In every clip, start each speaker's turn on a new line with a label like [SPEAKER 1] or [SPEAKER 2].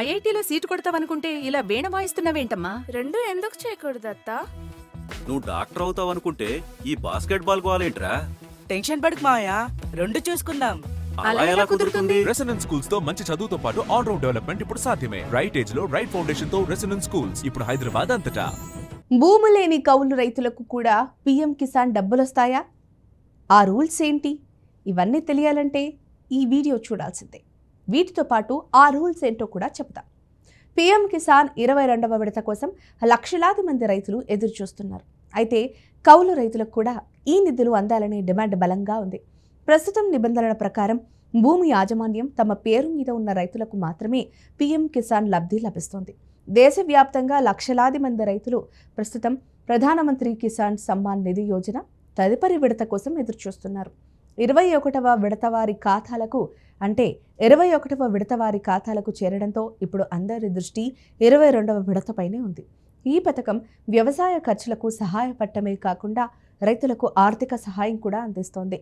[SPEAKER 1] ఐఐటీలో seat కొడతావనుకుంటే ఇలా వీణ వాయిస్తున్నావేంటమ్మా?
[SPEAKER 2] రెండు ఎందుకు చేయకూడదు అత్త
[SPEAKER 3] నువ్వు డాక్టర్ అవుతావు అనుకుంటే ఈ బాస్కెట్ బాల్ గోలేంట్రా?
[SPEAKER 4] టెన్షన్ పడకు మావయ్య. రెండు చూసుకుందాం.
[SPEAKER 3] అలా ఎలా కుదురుతుంది?
[SPEAKER 5] రెసిడెన్స్ స్కూల్స్తో మంచి చదువుతో పాటు ఆల్ రౌండ్ డెవలప్మెంట్ ఇప్పుడు సాధ్యమే. రైట్ ఏజ్లో రైట్ ఫౌండేషన్తో రెసిడెన్స్ స్కూల్స్ ఇప్పుడు హైదరాబాద్ అంతటా.
[SPEAKER 6] భూమి లేని కౌలు రైతులకు కూడా పీఎం కిసాన్ డబ్బులొస్తాయా? ఆ రూల్స్ ఏంటి? ఇవన్నీ తెలియాలంటే ఈ వీడియో చూడాల్సిందే. వీటితో పాటు ఆ రూల్స్ ఏంటో కూడా చెప్తాం పీఎం కిసాన్ ఇరవై రెండవ విడత కోసం లక్షలాది మంది రైతులు ఎదురు చూస్తున్నారు అయితే కౌలు రైతులకు కూడా ఈ నిధులు అందాలనే డిమాండ్ బలంగా ఉంది. ప్రస్తుతం నిబంధనల ప్రకారం భూమి యాజమాన్యం తమ పేరు మీద ఉన్న రైతులకు మాత్రమే పీఎం కిసాన్ లబ్ధి లభిస్తుంది. దేశవ్యాప్తంగా లక్షలాది మంది రైతులు ప్రస్తుతం ప్రధానమంత్రి కిసాన్ సమ్మాన్ నిధి యోజన తదుపరి విడత కోసం ఎదురుచూస్తున్నారు. ఇరవై ఒకటవ విడత వారి ఖాతాలకు అంటే ఇరవై ఒకటవ విడత వారి ఖాతాలకు చేరడంతో ఇప్పుడు అందరి దృష్టి ఇరవై రెండవ విడతపైనే ఉంది. ఈ పథకం వ్యవసాయ ఖర్చులకు సహాయపడటమే కాకుండా రైతులకు ఆర్థిక సహాయం కూడా అందిస్తోంది.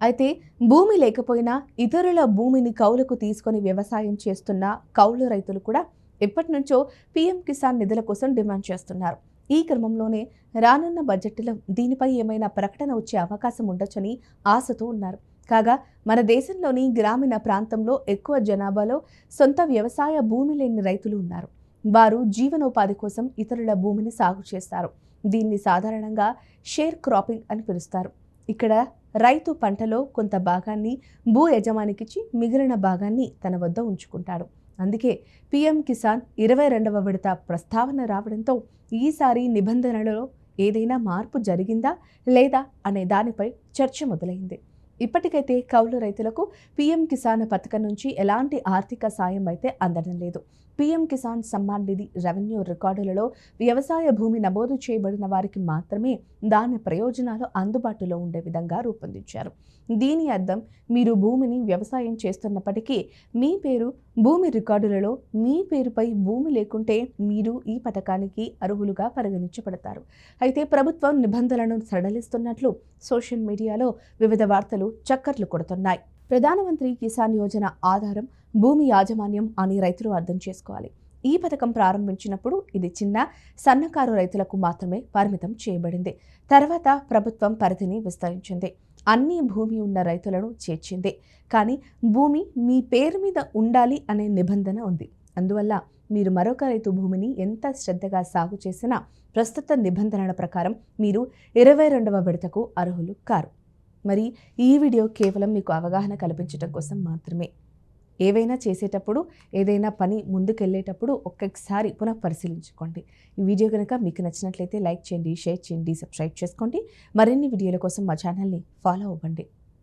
[SPEAKER 6] అయితే భూమి లేకపోయినా ఇతరుల భూమిని కౌలుకు తీసుకొని వ్యవసాయం చేస్తున్న కౌలు రైతులు కూడా ఎప్పటి నుంచో పీఎం కిసాన్ నిధుల కోసం డిమాండ్ చేస్తున్నారు. ఈ క్రమంలోనే రానున్న బడ్జెట్లో దీనిపై ఏమైనా ప్రకటన వచ్చే అవకాశం ఉండొచ్చని ఆశతో ఉన్నారు. కాగా మన దేశంలోని గ్రామీణ ప్రాంతంలో ఎక్కువ జనాభాలో సొంత వ్యవసాయ భూమి లేని రైతులు ఉన్నారు. వారు జీవనోపాధి కోసం ఇతరుల భూమిని సాగు చేస్తారు. దీన్ని సాధారణంగా షేర్ క్రాపింగ్ అని పిలుస్తారు. ఇక్కడ రైతు పంటలో కొంత భాగాన్ని భూ యజమానికిచ్చి మిగిలిన భాగాన్ని తన వద్ద ఉంచుకుంటాడు. అందుకే పీఎం కిసాన్ ఇరవై రెండవ విడత ప్రస్తావన రావడంతో ఈసారి నిబంధనలలో ఏదైనా మార్పు జరిగిందా లేదా అనే దానిపై చర్చ మొదలైంది. ఇప్పటికైతే కౌలు రైతులకు పీఎం కిసాన్ పథకం నుంచి ఎలాంటి ఆర్థిక సాయం అయితే అందడం లేదు. పీఎం కిసాన్ సమ్మాన్ నిధి రెవెన్యూ రికార్డులలో వ్యవసాయ భూమి నమోదు చేయబడిన వారికి మాత్రమే దాని ప్రయోజనాలు అందుబాటులో ఉండే విధంగా రూపొందించారు. దీని అర్థం మీరు భూమిని వ్యవసాయం చేస్తున్నప్పటికీ మీ పేరు భూమి రికార్డులలో మీ పేరుపై భూమి లేకుంటే మీరు ఈ పథకానికి అర్హులుగా పరిగణించబడతారు. అయితే ప్రభుత్వం నిబంధనలను సడలిస్తున్నట్లు సోషల్ మీడియాలో వివిధ వార్తలు చక్కర్లు కొడుతున్నాయి. ప్రధానమంత్రి కిసాన్ యోజన ఆధారం భూమి యాజమాన్యం అని రైతులు అర్థం చేసుకోవాలి. ఈ పథకం ప్రారంభించినప్పుడు ఇది చిన్న సన్నకారు రైతులకు మాత్రమే పరిమితం చేయబడింది. తర్వాత ప్రభుత్వం పరిధిని విస్తరించింది. అన్ని భూమి ఉన్న రైతులను చేర్చింది. కానీ భూమి మీ పేరు మీద ఉండాలి అనే నిబంధన ఉంది. అందువల్ల మీరు మరొక రైతు భూమిని ఎంత శ్రద్ధగా సాగు చేసినా ప్రస్తుత నిబంధనల ప్రకారం మీరు ఇరవై రెండవ విడతకు అర్హులు కారు. మరి ఈ వీడియో కేవలం మీకు అవగాహన కల్పించడం కోసం మాత్రమే. ఏవైనా చేసేటప్పుడు ఏదైనా పని ముందుకెళ్ళేటప్పుడు ఒక్కొక్కసారి పునః పరిశీలించుకోండి. ఈ వీడియో కనుక మీకు నచ్చినట్లయితే లైక్ చేయండి షేర్ చేయండి సబ్స్క్రైబ్ చేసుకోండి. మరిన్ని వీడియోల కోసం మా ఛానల్ని ఫాలో అవ్వండి.